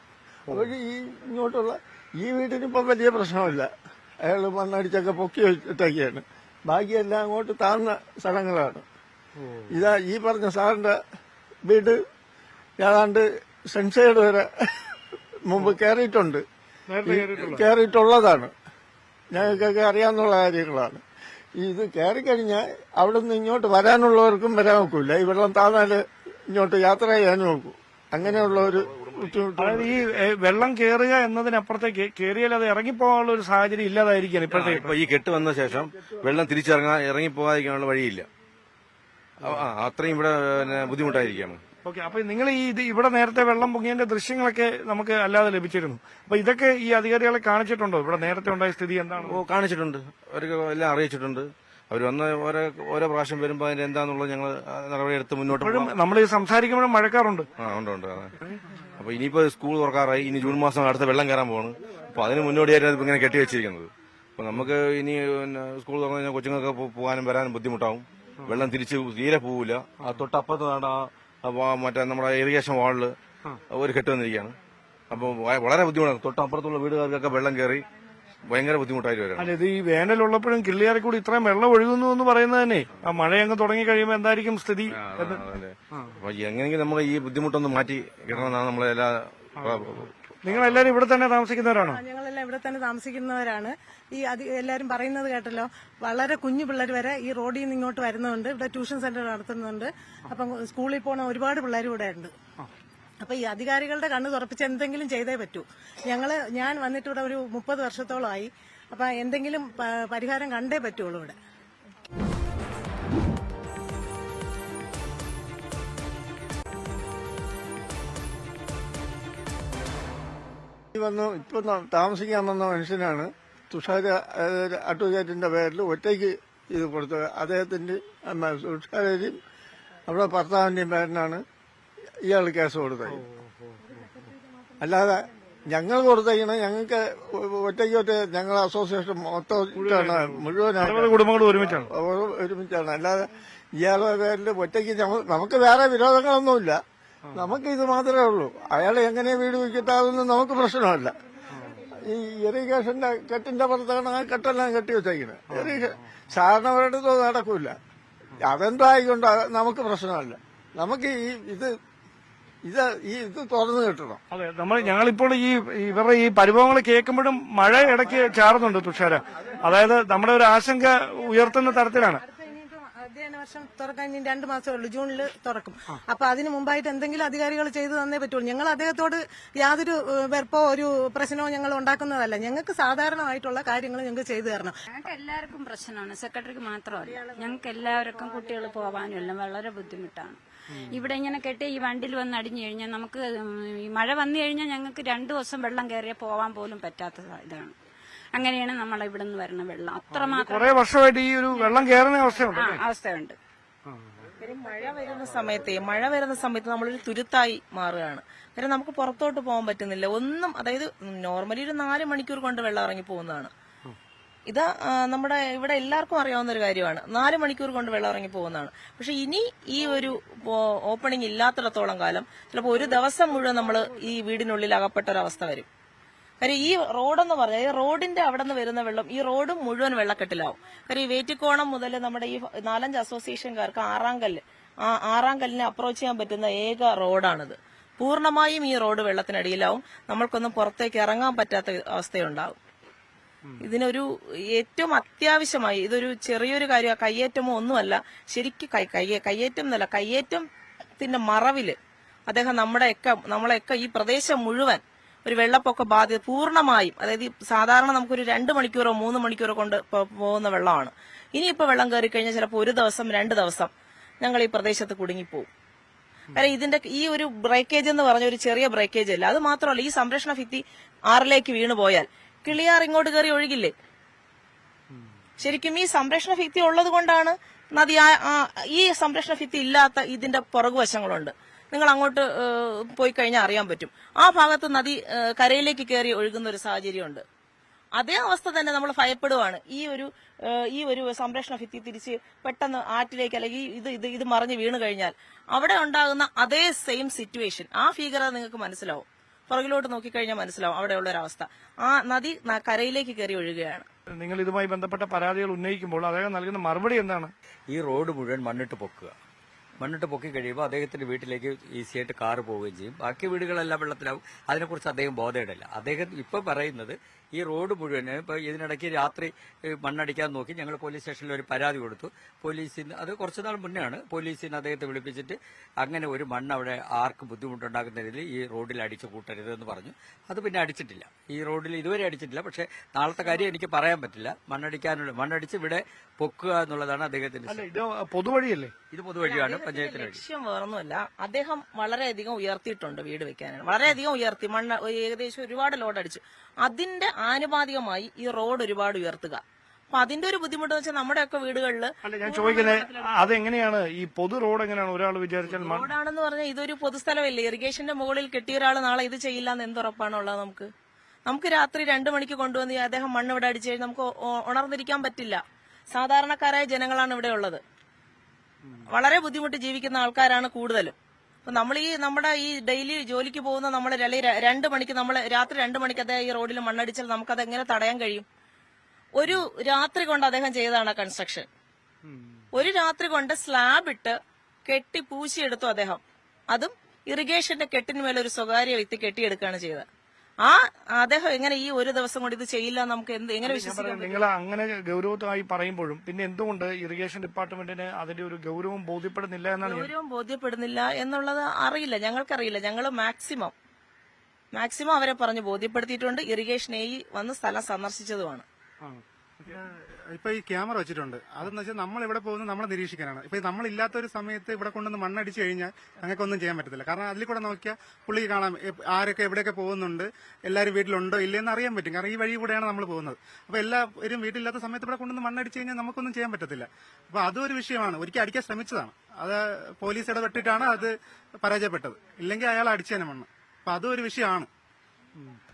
അപ്പോൾ ഈ ഇങ്ങോട്ടുള്ള ഈ വീട്ടിനിപ്പം വലിയ പ്രശ്നമില്ല. അയാൾ മണ്ണടിച്ചൊക്കെ പൊക്കി വെച്ചിട്ടൊക്കെയാണ് ബാക്കിയെല്ലാം അങ്ങോട്ട് താഴ്ന്ന സ്ഥലങ്ങളാണ്. ഇതാ ഈ പറഞ്ഞ സാറിന്റെ വീട് ഏതാണ്ട് സെൻസൈഡ് വരെ മുമ്പ് കയറിയിട്ടുണ്ട്. കയറിയിട്ടുള്ളതാണ്. ഞങ്ങൾക്കൊക്കെ അറിയാവുന്ന കാര്യങ്ങളാണ്. ഇത് കയറിക്കഴിഞ്ഞാൽ അവിടെ നിന്ന് ഇങ്ങോട്ട് വരാനുള്ളവർക്കും വരാൻ നോക്കൂല ഈ വെള്ളം താഴ്ന്നാൽ ഇങ്ങോട്ട് യാത്ര ചെയ്യാൻ നോക്കൂ. അങ്ങനെയുള്ള ഒരു ബുദ്ധിമുട്ട് അതായത് ഈ വെള്ളം കയറുക എന്നതിനപ്പുറത്തേക്ക് കയറിയാൽ അത് ഇറങ്ങിപ്പോകാനുള്ള ഒരു സാഹചര്യം ഇല്ലാതായിരിക്കുകയാണ് ഇപ്പോഴത്തെ ഇപ്പൊ ഈ കെട്ട് വന്ന ശേഷം വെള്ളം തിരിച്ചിറങ്ങാൻ ഇറങ്ങിപ്പോകാതിരിക്കാനുള്ള വഴിയില്ല. അത്രയും ഇവിടെ ബുദ്ധിമുട്ടായിരിക്കാണ് ബുദ്ധിമുട്ടായിരിക്കുകയാണ്. ഓക്കെ അപ്പൊ നിങ്ങൾ ഈ ഇത് ഇവിടെ നേരത്തെ വെള്ളം പൊങ്ങിയതിന്റെ ദൃശ്യങ്ങളൊക്കെ നമുക്ക് അല്ലാതെ ലഭിച്ചിരുന്നു. അപ്പൊ ഇതൊക്കെ ഈ അധികാരികളെ കാണിച്ചിട്ടുണ്ടോ? ഇവിടെ നേരത്തെ ഉണ്ടായ സ്ഥിതി എന്താണ്? ഓ കാണിച്ചിട്ടുണ്ട്. അവർക്ക് എല്ലാം അറിയിച്ചിട്ടുണ്ട്. അവർ വന്ന് ഓരോ ഓരോ പ്രാവശ്യം വരുമ്പോൾ അതിന്റെ എന്താന്നുള്ളത് ഞങ്ങൾ നടപടിയെടുത്ത് മുന്നോട്ട് നമ്മൾ ഈ സംസാരിക്കുമ്പോഴും മഴക്കാറുണ്ട്. ആ ഉണ്ട് ഉണ്ട് അതെ. അപ്പൊ ഇനിയിപ്പോ സ്കൂൾ തുറക്കാറായി ഇനി ജൂൺ മാസം അടുത്ത വെള്ളം കയറാൻ പോവാണ്. അപ്പൊ അതിന് മുന്നോടിയായിരുന്നു ഇപ്പൊ ഇങ്ങനെ കെട്ടിവെച്ചിരിക്കുന്നത് അപ്പൊ നമുക്ക് ഇനി പിന്നെ സ്കൂൾ തുറന്നു കഴിഞ്ഞാൽ കൊച്ചുങ്ങൾക്ക് പോ- പോകാനും വരാനും ബുദ്ധിമുട്ടാവും. വെള്ളം തിരിച്ച് തീരെ പോവില്ല. ആ തൊട്ടപ്പുറത്ത് ആ വാ- മറ്റേ നമ്മുടെ ഇറിഗേഷൻ വാളിൽ ഒരു കെട്ട് വന്നിരിക്കുകയാണ്. അപ്പൊ വളരെ ബുദ്ധിമുട്ടാണ്. തൊട്ടപ്പുറത്തുള്ള വീടുകാർക്കൊക്കെ വെള്ളം കയറി ഭയങ്കര ബുദ്ധിമുട്ടായിട്ട് വരും അല്ല ഇത് ഈ വേനലുള്ളപ്പോഴും കിള്ളിയാറി കൂടി ഇത്രയും വെള്ളം ഒഴുകുന്നു എന്ന് പറയുന്നത് തന്നെ. ആ മഴ അങ്ങ് തുടങ്ങി കഴിയുമ്പോൾ എന്തായിരിക്കും സ്ഥിതി? എന്ന്. അപ്പൊ എങ്ങനെയെങ്കിലും നമ്മൾ ഈ ബുദ്ധിമുട്ടൊന്ന് മാറ്റി കിട്ടണമെന്നാണ് നമ്മളെ എല്ലാ നിങ്ങൾ എല്ലാരും ഇവിടെ തന്നെ താമസിക്കുന്നവരാണോ? ഞങ്ങളെല്ലാം ഇവിടെ തന്നെ താമസിക്കുന്നവരാണ്. ഈ അത് എല്ലാവരും പറയുന്നത് കേട്ടല്ലോ വളരെ കുഞ്ഞു പിള്ളേർ വരെ ഈ റോഡിൽ നിന്ന് ഇങ്ങോട്ട് വരുന്നുണ്ട്. ഇവിടെ ട്യൂഷൻ സെന്റർ നടത്തുന്നുണ്ട്. അപ്പം സ്കൂളിൽ പോണ ഒരുപാട് പിള്ളേർ ഇവിടെ ഉണ്ട്. അപ്പൊ ഈ അധികാരികളുടെ കണ്ണ് തുറപ്പിച്ച് എന്തെങ്കിലും ചെയ്തേ പറ്റൂ. ഞങ്ങൾ ഞാൻ വന്നിട്ട് ഇവിടെ ഒരു മുപ്പത് വർഷത്തോളമായി. അപ്പൊ എന്തെങ്കിലും പരിഹാരം കണ്ടേ പറ്റുള്ളൂ ഇവിടെ. വന്നു ഇപ്പൊ താമസിക്കാൻ വന്ന മനുഷ്യനാണ്. തുഷാര അഡ്വക്കേറ്റിന്റെ പേരിൽ ഒറ്റയ്ക്ക് ഇത് കൊടുത്തത്. അദ്ദേഹത്തിന്റെ തുഷാരയും അവിടെ ഭർത്താവിന്റെയും പേരിനാണ് ഇയാൾ കേസ് കൊടുത്തത്. അല്ലാതെ ഞങ്ങൾ കൊടുത്തയക്കണം ഞങ്ങൾക്ക് ഒറ്റയ്ക്ക് ഒറ്റ ഞങ്ങൾ അസോസിയേഷൻ മൊത്തം മുഴുവൻ കുടുംബങ്ങൾ ഒരുമിച്ചാണ്. ഒരുമിച്ചാണ്. അല്ലാതെ ഇയാളുടെ പേരിൽ ഒറ്റയ്ക്ക് നമുക്ക് വേറെ വിരോധങ്ങളൊന്നുമില്ല. നമുക്ക് ഇത് മാത്രമേ ഉള്ളൂ. അയാൾ എങ്ങനെ വീട് വിൽക്കിട്ടാതൊന്നും നമുക്ക് പ്രശ്നമല്ല. ഈ ഇറിഗേഷന്റെ കെട്ടിന്റെ പുറത്താണ് ആ കെട്ടെല്ലാം കെട്ടി വെച്ചേക്കുന്നത് ഇറിഗേഷൻ സാധാരണവരുടെ നടക്കൂല. അതെന്തായിക്കൊണ്ട് നമുക്ക് പ്രശ്നമല്ല. നമുക്ക് ഈ ഇത് ഇത് ഈ ഇത് തുറന്നു കിട്ടണം. അതെ നമ്മൾ ഞങ്ങളിപ്പോൾ ഈ ഇവരുടെ ഈ പരിഭവങ്ങൾ കേൾക്കുമ്പോഴും മഴ ഇടയ്ക്ക് ചാറുന്നുണ്ട് തുഷാര. അതായത് നമ്മുടെ ഒരു ആശങ്ക ഉയർത്തുന്ന തരത്തിലാണ്. അധ്യയന വർഷം തുറക്കാൻ ഇനി രണ്ട് മാസമേ ഉള്ളൂ. ജൂണിൽ തുറക്കും. അപ്പൊ അതിന് മുമ്പായിട്ട് എന്തെങ്കിലും അധികാരികൾ ചെയ്തു തന്നേ പറ്റുള്ളൂ. ഞങ്ങൾ അദ്ദേഹത്തോട് യാതൊരു വെറുപ്പോ ഒരു പ്രശ്നമോ ഞങ്ങൾ ഉണ്ടാക്കുന്നതല്ല. ഞങ്ങൾക്ക് സാധാരണമായിട്ടുള്ള കാര്യങ്ങൾ ഞങ്ങൾക്ക് ചെയ്തു തരണം. ഞങ്ങൾക്ക് എല്ലാവർക്കും പ്രശ്നമാണ്. സെക്രട്ടറിക്ക് മാത്രമല്ല. ഞങ്ങൾക്ക് എല്ലാവർക്കും കുട്ടികൾ പോകാനും എല്ലാം വളരെ ബുദ്ധിമുട്ടാണ്. ഇവിടെ ഇങ്ങനെ കെട്ടി ഈ വണ്ടിയിൽ വന്ന് അടിഞ്ഞു കഴിഞ്ഞാൽ നമുക്ക് ഈ മഴ വന്നു കഴിഞ്ഞാൽ ഞങ്ങൾക്ക് രണ്ടു ദിവസം വെള്ളം കയറിയാൽ പോവാൻ പോലും പറ്റാത്ത ഇതാണ്. അങ്ങനെയാണ് നമ്മൾ ഇവിടെ നിന്ന് വരുന്ന വെള്ളം. അത്രമാത്രം കുറെ വർഷമായിട്ട് ഈ ഒരു വെള്ളം കയറുന്ന അവസ്ഥയുണ്ട് ആ, അവസ്ഥയുണ്ട്. മഴ വരുന്ന സമയത്തെ മഴ വരുന്ന സമയത്ത് നമ്മളൊരു തുരുത്തായി മാറുകയാണ്. കാരണം നമുക്ക് പുറത്തോട്ട് പോകാൻ പറ്റുന്നില്ല. ഒന്നും അതായത് നോർമലി ഒരു നാല് മണിക്കൂർ കൊണ്ട് വെള്ളം ഇറങ്ങി പോകുന്നതാണ്. ഇത് നമ്മുടെ ഇവിടെ എല്ലാവർക്കും അറിയാവുന്ന ഒരു കാര്യമാണ്. നാല് മണിക്കൂർ കൊണ്ട് വെള്ളം ഇറങ്ങി പോകുന്നതാണ്. പക്ഷെ ഇനി ഈ ഒരു ഓപ്പണിംഗ് ഇല്ലാത്തിടത്തോളം കാലം ചിലപ്പോൾ ഒരു ദിവസം മുഴുവൻ നമ്മൾ ഈ വീടിനുള്ളിൽ അകപ്പെട്ട ഒരവസ്ഥ വരും. കാര്യം ഈ റോഡെന്ന് പറഞ്ഞാൽ ഈ റോഡിന്റെ അവിടെ നിന്ന് വരുന്ന വെള്ളം ഈ റോഡും മുഴുവൻ വെള്ളക്കെട്ടിലാവും. കാര്യം ഈ വേറ്റിക്കോണം മുതൽ നമ്മുടെ ഈ നാലഞ്ച് അസോസിയേഷൻകാർക്ക് ആറാം കല്ല് ആ ആറാം കല്ലിനെ അപ്രോച്ച് ചെയ്യാൻ പറ്റുന്ന ഏക റോഡാണിത്. പൂർണമായും ഈ റോഡ് വെള്ളത്തിനടിയിലാവും. നമ്മൾക്കൊന്നും പുറത്തേക്ക് ഇറങ്ങാൻ പറ്റാത്ത അവസ്ഥയുണ്ടാവും. ഇതിനൊരു ഏറ്റവും അത്യാവശ്യമായി ഇതൊരു ചെറിയൊരു കാര്യം കയ്യേറ്റമോ ഒന്നുമല്ല. ശരിക്കും കൈ കയ്യേ- കയ്യേറ്റം എന്നല്ല കയ്യേറ്റത്തിന്റെ മറവിൽ അദ്ദേഹം നമ്മുടെയൊക്കെ നമ്മളെയൊക്കെ ഈ പ്രദേശം മുഴുവൻ ഒരു വെള്ളപ്പൊക്ക ബാധ്യത പൂർണമായും അതായത് സാധാരണ നമുക്കൊരു രണ്ട് മണിക്കൂറോ മൂന്ന് മണിക്കൂറോ കൊണ്ട് പോകുന്ന വെള്ളമാണ്. ഇനിയിപ്പോ വെള്ളം കയറി കഴിഞ്ഞാൽ ചിലപ്പോൾ ഒരു ദിവസം രണ്ട് ദിവസം ഞങ്ങൾ ഈ പ്രദേശത്ത് കുടുങ്ങിപ്പോവും. കാരണം ഇതിന്റെ ഈ ഒരു ബ്രേക്കേജ് എന്ന് പറഞ്ഞ ഒരു ചെറിയ ബ്രേക്കേജ് അല്ല. അത് മാത്രമല്ല ഈ സംരക്ഷണ ഭിത്തി ആറിലേക്ക് വീണു പോയാൽ കിളിയാർ ഇങ്ങോട്ട് കയറി ഒഴുകില്ലേ? ശരിക്കും ഈ സംരക്ഷണ ഭിത്തി ഉള്ളത് കൊണ്ടാണ് നദി ഈ സംരക്ഷണ ഭിത്തി ഇല്ലാത്ത ഇതിന്റെ പുറകുവശങ്ങളുണ്ട് നിങ്ങൾ അങ്ങോട്ട് പോയി കഴിഞ്ഞാൽ അറിയാൻ പറ്റും. ആ ഭാഗത്ത് നദി കരയിലേക്ക് കയറി ഒഴുകുന്ന ഒരു സാഹചര്യമുണ്ട്. അതേ അവസ്ഥ തന്നെ നമ്മൾ ഭയപ്പെടുവാണ്. ഈ ഒരു ഈ ഒരു സംരക്ഷണ ഭിത്തി തിരിച്ച് പെട്ടെന്ന് ആറ്റിലേക്ക് അല്ലെങ്കിൽ ഇത് ഇത് ഇത് മറിഞ്ഞ് വീണ് കഴിഞ്ഞാൽ അവിടെ ഉണ്ടാകുന്ന അതേ സെയിം സിറ്റുവേഷൻ. ആ ഭീകരത നിങ്ങൾക്ക് മനസ്സിലാവും. പുറകിലോട്ട് നോക്കിക്കഴിഞ്ഞാൽ മനസ്സിലാവും അവിടെയുള്ള ഒരവസ്ഥ അവസ്ഥ ആ നദി കരയിലേക്ക് കയറി ഒഴുകുകയാണ്. നിങ്ങൾ ഇതുമായി ബന്ധപ്പെട്ട പരാതികൾ ഉന്നയിക്കുമ്പോൾ അദ്ദേഹം നൽകുന്ന മറുപടി എന്താണ്? ഈ റോഡ് മുഴുവൻ മണ്ണിട്ട് പൊക്കുക. മണ്ണിട്ട് പൊക്കി കഴിയുമ്പോൾ അദ്ദേഹത്തിന്റെ വീട്ടിലേക്ക് ഈസിയായിട്ട് കാറ് പോവുകയും ചെയ്യും. ബാക്കി വീടുകളെല്ലാം വെള്ളത്തിലാവും. അതിനെക്കുറിച്ച് അദ്ദേഹം ബോധയിടില്ല അദ്ദേഹം ഇപ്പൊ പറയുന്നത് ഈ റോഡ് മുഴുവൻ ഇപ്പൊ ഇതിനിടയ്ക്ക് രാത്രി മണ്ണടിക്കാൻ നോക്കി ഞങ്ങൾ പോലീസ് സ്റ്റേഷനിൽ ഒരു പരാതി കൊടുത്തു. പോലീസിന് അത് കുറച്ചു നാൾ മുന്നെയാണ് പോലീസിന് അദ്ദേഹത്തെ വിളിപ്പിച്ചിട്ട് അങ്ങനെ ഒരു മണ്ണ് അവിടെ ആർക്കും ബുദ്ധിമുട്ടുണ്ടാക്കുന്ന രീതിയിൽ ഈ റോഡിൽ അടിച്ചു കൂട്ടരുത് എന്ന് പറഞ്ഞു. അത് പിന്നെ അടിച്ചിട്ടില്ല. ഈ റോഡിൽ ഇതുവരെ അടിച്ചിട്ടില്ല. പക്ഷേ നാളത്തെ കാര്യം എനിക്ക് പറയാൻ പറ്റില്ല. മണ്ണടിക്കാനുള്ള മണ്ണടിച്ച് ഇവിടെ പൊക്കുക എന്നുള്ളതാണ് അദ്ദേഹത്തിന്റെ അല്ല ഇത് പൊതുവഴിയല്ലേ? ഇത് പൊതുവഴിയാണ് പഞ്ചായത്തിന് വഴി ലക്ഷ്യം വേറൊന്നുമല്ല. അദ്ദേഹം വളരെയധികം ഉയർത്തിയിട്ടുണ്ട് വീട് വെക്കാനാണ്. വളരെയധികം ഉയർത്തി. മണ്ണ് ഏകദേശം ഒരുപാട് ലോഡ് അടിച്ചു. അതിന്റെ ആനുപാതികമായി ഈ റോഡ് ഒരുപാട് ഉയർത്തുക. അപ്പൊ അതിന്റെ ഒരു ബുദ്ധിമുട്ട് വെച്ചാൽ നമ്മുടെയൊക്കെ വീടുകളിൽ അല്ല ഞാൻ ചോദിക്കുന്നത് അതെങ്ങനെയാണ്? ഈ പൊതു റോഡ് എങ്ങനെയാണ്? ഒരാൾ വിചാരിച്ചാൽ മ- റോഡാണെന്ന് പറഞ്ഞാൽ ഇതൊരു പൊതുസ്ഥലമല്ലേ? ഇറിഗേഷന്റെ മുകളിൽ കെട്ടിയ ഒരാൾ നാളെ ഇത് ചെയ്യില്ല എന്ന് എന്തുറപ്പാണുള്ളത് നമുക്ക്? നമുക്ക് രാത്രി രണ്ടു മണിക്ക് കൊണ്ടുവന്ന് ഈ അദ്ദേഹം മണ്ണ് ഇവിടെ അടിച്ചു കഴിഞ്ഞാൽ നമുക്ക് ഉണർന്നിരിക്കാൻ പറ്റില്ല. സാധാരണക്കാരായ ജനങ്ങളാണ് ഇവിടെ ഉള്ളത്. വളരെ ബുദ്ധിമുട്ട് ജീവിക്കുന്ന ആൾക്കാരാണ് കൂടുതലും. അപ്പൊ നമ്മൾ ഈ നമ്മുടെ ഈ ഡെയിലി ജോലിക്ക് പോകുന്ന നമ്മൾ രണ്ട് മണിക്ക് നമ്മൾ രാത്രി രണ്ട് മണിക്ക് അദ്ദേഹം ഈ റോഡിൽ മണ്ണടിച്ചാൽ നമുക്കത് എങ്ങനെ തടയാൻ കഴിയും? ഒരു രാത്രി കൊണ്ട് അദ്ദേഹം ചെയ്തതാണ് കൺസ്ട്രക്ഷൻ ഒരു രാത്രി കൊണ്ട് സ്ലാബ് ഇട്ട് കെട്ടി പൂശിയെടുത്തു അദ്ദേഹം. അതും ഇറിഗേഷന്റെ കെട്ടിന്മേൽ ഒരു സ്വകാര്യ വ്യക്തി കെട്ടിയെടുക്കുകയാണ് ചെയ്തത്. ആ അദ്ദേഹം എങ്ങനെ ഈ ഒരു ദിവസം കൊണ്ട് ഇത് ചെയ്യില്ല നമുക്ക് എന്ത് എങ്ങനെ വിശ്വസിക്കാം നിങ്ങൾ അങ്ങനെ ഗൗരവമായി പറയുമ്പോഴും പിന്നെ എന്തുകൊണ്ട് ഇറിഗേഷൻ ഡിപ്പാർട്ട്മെന്റിന് അതിന്റെ ഒരു ഗൗരവം ബോധ്യപ്പെടുന്നില്ല എന്നാണ് ഗൗരവം ബോധ്യപ്പെടുന്നില്ല എന്നുള്ളത് അറിയില്ല ഞങ്ങൾക്കറിയില്ല ഞങ്ങൾ മാക്സിമം മാക്സിമം അവരെ പറഞ്ഞ് ബോധ്യപ്പെടുത്തിയിട്ടുണ്ട് ഇറിഗേഷൻ എ വന്ന് സ്ഥലം സന്ദർശിച്ചതുമാണ്. ഇപ്പൊ ഈ ക്യാമറ വെച്ചിട്ടുണ്ട്. അതെന്ന് വെച്ചാൽ നമ്മൾ ഇവിടെ പോകുന്നത് നമ്മളെ നിരീക്ഷിക്കാനാണ്. ഇപ്പൊ നമ്മളില്ലാത്ത ഒരു സമയത്ത് ഇവിടെ കൊണ്ടുവന്ന് മണ്ണടിച്ചു കഴിഞ്ഞാൽ ഞങ്ങൾക്കൊന്നും ചെയ്യാൻ പറ്റത്തില്ല. കാരണം അതിൽ കൂടെ നോക്കിയാൽ പുള്ളി കാണാം ആരൊക്കെ എവിടെയൊക്കെ പോകുന്നുണ്ട് എല്ലാവരും വീട്ടിലുണ്ടോ ഇല്ലെന്ന് അറിയാൻ പറ്റും. കാരണം ഈ വഴി കൂടെയാണ് നമ്മൾ പോകുന്നത്. അപ്പൊ എല്ലാവരും വീട്ടിലില്ലാത്ത സമയത്ത് ഇവിടെ കൊണ്ടുവന്ന് മണ്ണടിച്ചു കഴിഞ്ഞാൽ നമുക്കൊന്നും ചെയ്യാൻ പറ്റത്തില്ല. അപ്പൊ അതൊരു വിഷയമാണ്. ഒരിക്കൽ അടിക്കാൻ ശ്രമിച്ചതാണ്. അത് പോലീസ് ഇടപെട്ടിട്ടാണ് അത് പരാജയപ്പെട്ടത്. ഇല്ലെങ്കിൽ അയാൾ അടിച്ചേനെ മണ്ണ് അപ്പൊ അതൊരു വിഷയമാണ്.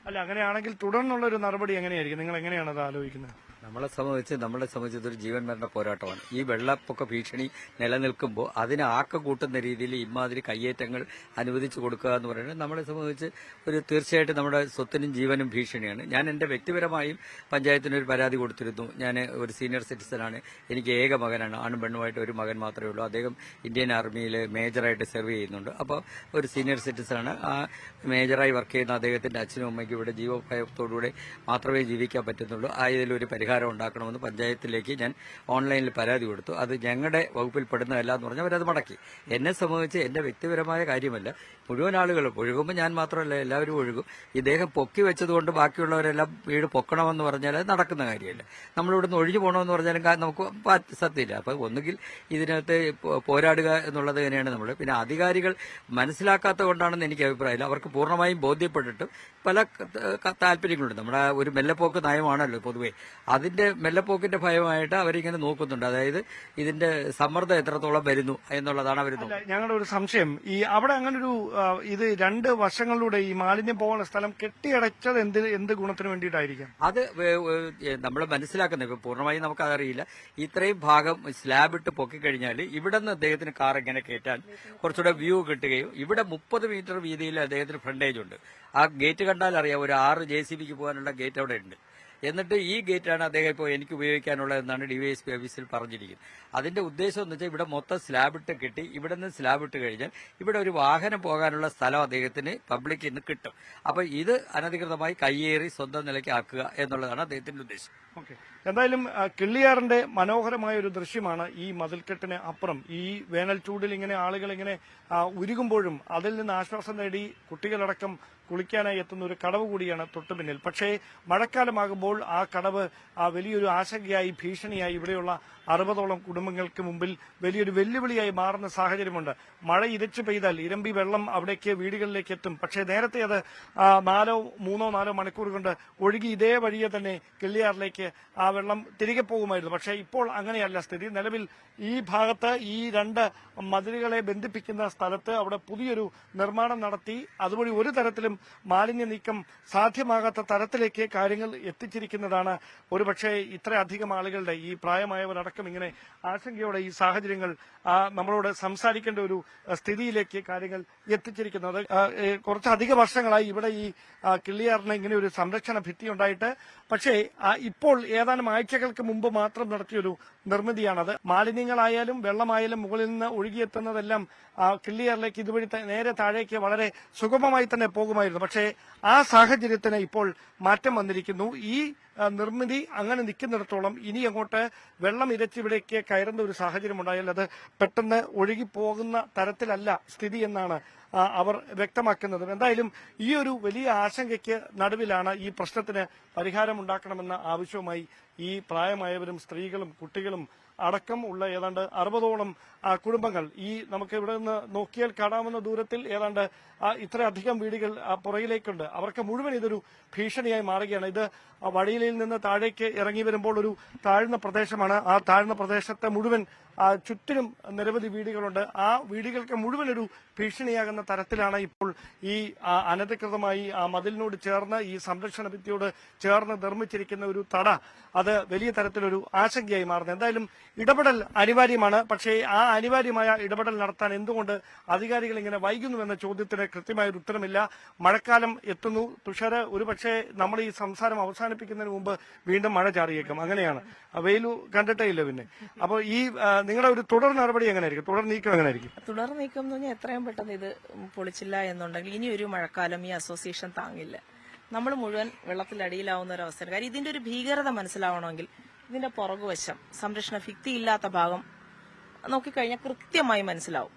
അല്ല അങ്ങനെയാണെങ്കിൽ തുടർന്നുള്ള ഒരു നടപടി എങ്ങനെയായിരിക്കും? നിങ്ങൾ എങ്ങനെയാണ് അത് ആലോചിക്കുന്നത്? നമ്മളെ സംബന്ധിച്ച് നമ്മളെ സംബന്ധിച്ച് ഇതൊരു ജീവൻ മരണ പോരാട്ടമാണ്. ഈ വെള്ളപ്പൊക്ക ഭീഷണി നിലനിൽക്കുമ്പോൾ അതിനെ ആക്ക കൂട്ടുന്ന രീതിയിൽ ഇമാതിരി കയ്യേറ്റങ്ങൾ അനുവദിച്ചു കൊടുക്കുക എന്ന് പറയുന്നത് നമ്മളെ സംബന്ധിച്ച് ഒരു തീർച്ചയായിട്ടും നമ്മുടെ സ്വത്തിനും ജീവനും ഭീഷണിയാണ്. ഞാൻ എന്റെ വ്യക്തിപരമായും പഞ്ചായത്തിന് ഒരു പരാതി കൊടുത്തിരുന്നു. ഞാൻ ഒരു സീനിയർ സിറ്റിസനാണ്. എനിക്ക് ഏക മകനാണ്. ആണും പെണ്ണുമായിട്ട് ഒരു മകൻ മാത്രമേ ഉള്ളൂ. അദ്ദേഹം ഇന്ത്യൻ ആർമിയിൽ മേജറായിട്ട് സെർവ് ചെയ്യുന്നുണ്ട്. അപ്പോൾ ഒരു സീനിയർ സിറ്റിസനാണ്. ആ മേജറായി വർക്ക് ചെയ്യുന്ന അദ്ദേഹത്തിന്റെ അച്ഛനും അമ്മയ്ക്കും ഇവിടെ ജീവഭയത്തോടുകൂടെ മാത്രമേ ജീവിക്കാൻ പറ്റുന്നുള്ളൂ. ആ ഇതിലൊരു പരിഹാരം ഉണ്ടാക്കണമെന്ന് പഞ്ചായത്തിലേക്ക് ഞാൻ ഓൺലൈനിൽ പരാതി കൊടുത്തു. അത് ഞങ്ങളുടെ വകുപ്പിൽ പെടുന്നതല്ല എന്ന് പറഞ്ഞാൽ അവരത് മടക്കി. എന്നെ സംബന്ധിച്ച് എന്റെ വ്യക്തിപരമായ കാര്യമല്ല. മുഴുവൻ ആളുകളും ഒഴുകുമ്പോൾ ഞാൻ മാത്രമല്ല എല്ലാവരും ഒഴുകും. ഇദ്ദേഹം പൊക്കി വെച്ചതുകൊണ്ട് ബാക്കിയുള്ളവരെല്ലാം വീട് പൊക്കണമെന്ന് പറഞ്ഞാൽ അത് നടക്കുന്ന കാര്യമല്ല. നമ്മളിവിടുന്ന് ഒഴിഞ്ഞു പോകണമെന്ന് പറഞ്ഞാലും നമുക്ക് സത്യമില്ല. അപ്പൊ ഒന്നുകിൽ ഇതിനകത്ത് പോരാടുക എന്നുള്ളത് തന്നെയാണ് നമ്മൾ പിന്നെ അധികാരികൾ മനസ്സിലാക്കാത്ത കൊണ്ടാണെന്ന് എനിക്ക് അഭിപ്രായമില്ല. അവർക്ക് പൂർണമായും ബോധ്യപ്പെട്ടിട്ടും പല താല്പര്യങ്ങളുണ്ട്. നമ്മുടെ ഒരു മെല്ലപ്പോക്ക് നയമാണല്ലോ പൊതുവേ. അതിന്റെ മെല്ലപ്പോക്കിന്റെ ഭയമായിട്ട് അവരിങ്ങനെ നോക്കുന്നുണ്ട്. അതായത് ഇതിന്റെ സമ്മർദ്ദം എത്രത്തോളം വരുന്നു എന്നുള്ളതാണ് അവർ ഞങ്ങളുടെ ഒരു സംശയം. ഈ അവിടെ അങ്ങനെ ഒരു ഇത് രണ്ട് വർഷങ്ങളിലൂടെ ഈ മാലിന്യം പോകുന്ന സ്ഥലം കെട്ടിയടച്ചത് എന്ത് എന്ത് ഗുണത്തിന് വേണ്ടിയിട്ടായിരിക്കാം? അത് നമ്മൾ മനസ്സിലാക്കുന്നത് ഇപ്പൊ പൂർണമായും നമുക്കതറിയില്ല ഇത്രയും ഭാഗം സ്ലാബ് ഇട്ട് പൊക്കിക്കഴിഞ്ഞാൽ ഇവിടെ നിന്ന് അദ്ദേഹത്തിന് കാർ എങ്ങനെ കയറ്റാൻ കുറച്ചുകൂടെ വ്യൂ കിട്ടുകയും ഇവിടെ മുപ്പത് മീറ്റർ വീതിയിൽ അദ്ദേഹത്തിന് ഫ്രണ്ടേജ് ഉണ്ട്. ആ ഗേറ്റ് കണ്ടാൽ അറിയാം ഒരു ആറ് ജെ സി ബിക്ക് പോകാനുള്ള ഗേറ്റ് അവിടെ ഉണ്ട്. എന്നിട്ട് ഈ ഗേറ്റാണ് അദ്ദേഹം ഇപ്പോൾ എനിക്ക് ഉപയോഗിക്കാനുള്ളതെന്നാണ് ഡിവൈഎസ്പി ഓഫീസിൽ പറഞ്ഞിരിക്കുന്നത്. അതിന്റെ ഉദ്ദേശം എന്ന് വെച്ചാൽ ഇവിടെ മൊത്തം സ്ലാബ് ഇട്ട് കിട്ടി. ഇവിടെ നിന്ന് സ്ലാബ് ഇട്ട് കഴിഞ്ഞാൽ ഇവിടെ ഒരു വാഹനം പോകാനുള്ള സ്ഥലം അദ്ദേഹത്തിന് പബ്ലിക്കിൽ നിന്ന് കിട്ടും. അപ്പോൾ ഇത് അനധികൃതമായി കയ്യേറി സ്വന്തം നിലയ്ക്ക് ആക്കുക എന്നുള്ളതാണ് അദ്ദേഹത്തിന്റെ ഉദ്ദേശം. ഓക്കെ. എന്തായാലും കിള്ളിയാറിന്റെ മനോഹരമായ ഒരു ദൃശ്യമാണ് ഈ മതിൽക്കെട്ടിന് അപ്പുറം. ഈ വേനൽ ചൂടിൽ ഇങ്ങനെ ആളുകൾ ഇങ്ങനെ ഉരുകുമ്പോഴും അതിൽ നിന്ന് ആശ്വാസം നേടി കുട്ടികളടക്കം കുളിക്കാനായി എത്തുന്ന ഒരു കടവ് കൂടിയാണ് തൊട്ടു പിന്നിൽ പക്ഷേ മഴക്കാലമാകുമ്പോൾ ആ കടവ് ആ വലിയൊരു ആശങ്കയായി ഭീഷണിയായി ഇവിടെയുള്ള അറുപതോളം കുടുംബങ്ങൾക്ക് മുമ്പിൽ വലിയൊരു വെല്ലുവിളിയായി മാറുന്ന സാഹചര്യമുണ്ട്. മഴ ഇരച്ചു പെയ്താൽ ഇരമ്പി വെള്ളം അവിടേക്ക് വീടുകളിലേക്ക് എത്തും. പക്ഷേ നേരത്തെ അത് നാലോ മൂന്നോ നാലോ മണിക്കൂർ കൊണ്ട് ഒഴുകി ഇതേ വഴിയെ തന്നെ കിള്ളിയാറിലേക്ക് ആ വെള്ളം തിരികെ പോകുമായിരുന്നു. പക്ഷേ ഇപ്പോൾ അങ്ങനെയല്ല. സ്ഥിതി നിലവിൽ ഈ ഭാഗത്ത് ഈ രണ്ട് മതിലുകളെ ബന്ധിപ്പിക്കുന്ന സ്ഥലത്ത് അവിടെ പുതിയൊരു നിർമ്മാണം നടത്തി. അതുവഴി ഒരു തരത്തിലും മാലിന്യ നീക്കം സാധ്യമാകാത്ത തരത്തിലേക്ക് കാര്യങ്ങൾ എത്തിച്ചിരിക്കുന്നതാണ്. ഒരുപക്ഷെ ഇത്രയധികം ആളുകളുടെ ഈ പ്രായമായവരടക്കം ഇങ്ങനെ ആശങ്കയോടെ ഈ സാഹചര്യങ്ങൾ നമ്മളോട് സംസാരിക്കേണ്ട ഒരു സ്ഥിതിയിലേക്ക് കാര്യങ്ങൾ എത്തിച്ചിരിക്കുന്നത്. കുറച്ചധിക വർഷങ്ങളായി ഇവിടെ ഈ കിള്ളിയാറിന് ഇങ്ങനെ ഒരു സംരക്ഷണ ഭിത്തി ഉണ്ടായിട്ട് പക്ഷേ ഇപ്പോൾ ഏതാനും ആഴ്ചകൾക്ക് മുമ്പ് മാത്രം നടത്തിയൊരു നിർമ്മിതിയാണത്. മാലിന്യങ്ങളായാലും വെള്ളമായാലും മുകളിൽ നിന്ന് ഒഴുകിയെത്തുന്നതെല്ലാം കിള്ളിയാറിലേക്ക് ഇതുവഴി നേരെ താഴേക്ക് വളരെ സുഗമമായി തന്നെ പോകുമായിരുന്നു. പതിക്കുമായിരുന്നു പക്ഷേ ആ സാഹചര്യത്തിന് ഇപ്പോൾ മാറ്റം വന്നിരിക്കുന്നു. ഈ നിർമ്മിതി അങ്ങനെ നിൽക്കുന്നിടത്തോളം ഇനി അങ്ങോട്ട് വെള്ളം ഇരച്ചിവിടേക്ക് കയറുന്ന ഒരു സാഹചര്യം ഉണ്ടായാൽ അത് പെട്ടെന്ന് ഒഴുകിപ്പോകുന്ന തരത്തിലല്ല സ്ഥിതി എന്നാണ് അവർ വ്യക്തമാക്കുന്നത്. എന്തായാലും ഈ ഒരു വലിയ ആശങ്കയ്ക്ക് നടുവിലാണ് ഈ പ്രശ്നത്തിന് പരിഹാരമുണ്ടാക്കണമെന്ന ആവശ്യവുമായി ഈ പ്രായമായവരും സ്ത്രീകളും കുട്ടികളും അടക്കം ഉള്ള ഏതാണ്ട് അറുപതോളം കുടുംബങ്ങൾ. ഈ നമുക്ക് ഇവിടെ നിന്ന് നോക്കിയാൽ കാണാവുന്ന ദൂരത്തിൽ ഏതാണ്ട് ഇത്രയധികം വീടുകൾ ആ, പുറകിലേക്കുണ്ട്. അവർക്ക് മുഴുവൻ ഇതൊരു ഭീഷണിയായി മാറുകയാണ്. ഇത് വഴിയിൽ നിന്ന് താഴേക്ക് ഇറങ്ങി വരുമ്പോൾ ഒരു താഴ്ന്ന പ്രദേശമാണ്. ആ താഴ്ന്ന പ്രദേശത്തെ മുഴുവൻ ചുറ്റിനും നിരവധി വീടുകളുണ്ട്. ആ വീടുകൾക്ക് മുഴുവൻ ഒരു ഭീഷണിയാകുന്ന തരത്തിലാണ് ഇപ്പോൾ ഈ അനധികൃതമായി ആ മതിലിനോട് ചേർന്ന് ഈ സംരക്ഷണ ഭിത്തിയോട് ചേർന്ന് നിർമ്മിച്ചിരിക്കുന്ന ഒരു തട. അത് വലിയ തരത്തിലൊരു ആശങ്കയായി മാറുന്നത് എന്തായാലും ഇടപെടൽ അനിവാര്യമാണ്. പക്ഷേ ആ അനിവാര്യമായ ഇടപെടൽ നടത്താൻ എന്തുകൊണ്ട് അധികാരികൾ ഇങ്ങനെ വൈകുന്നുവെന്ന ചോദ്യത്തിന് കൃത്യമായ ഒരു ഉത്തരമില്ല. മഴക്കാലം എത്തുന്നു. തുഷാര ഒരുപക്ഷെ നമ്മൾ ഈ സംസാരം അവസാനിപ്പിക്കുന്നതിന് മുമ്പ് വീണ്ടും മഴ ചാറിയേക്കും. അങ്ങനെയാണ്. വെയിൽ കണ്ടിട്ടേ ഇല്ല പിന്നെ. അപ്പോൾ ഈ നിങ്ങളുടെ ഒരു തുടർ നടപടി എങ്ങനെയായിരിക്കും? തുടർ നീക്കം എങ്ങനെയായിരിക്കും? തുടർ നീക്കം എന്ന് പറഞ്ഞാൽ എത്രയും പെട്ടെന്ന് ഇത് പൊളിച്ചില്ല എന്നുണ്ടെങ്കിൽ ഇനി ഒരു മഴക്കാലം ഈ അസോസിയേഷൻ താങ്ങില്ല. നമ്മൾ മുഴുവൻ വെള്ളത്തിലടിയിലാവുന്ന ഒരു അവസരം കാര്യം ഇതിന്റെ ഒരു ഭീകരത മനസ്സിലാവണമെങ്കിൽ ഇതിന്റെ പുറകുവശം സംരക്ഷണ ഭിത്തി ഇല്ലാത്ത ഭാഗം നോക്കിക്കഴിഞ്ഞാൽ കൃത്യമായി മനസ്സിലാവും.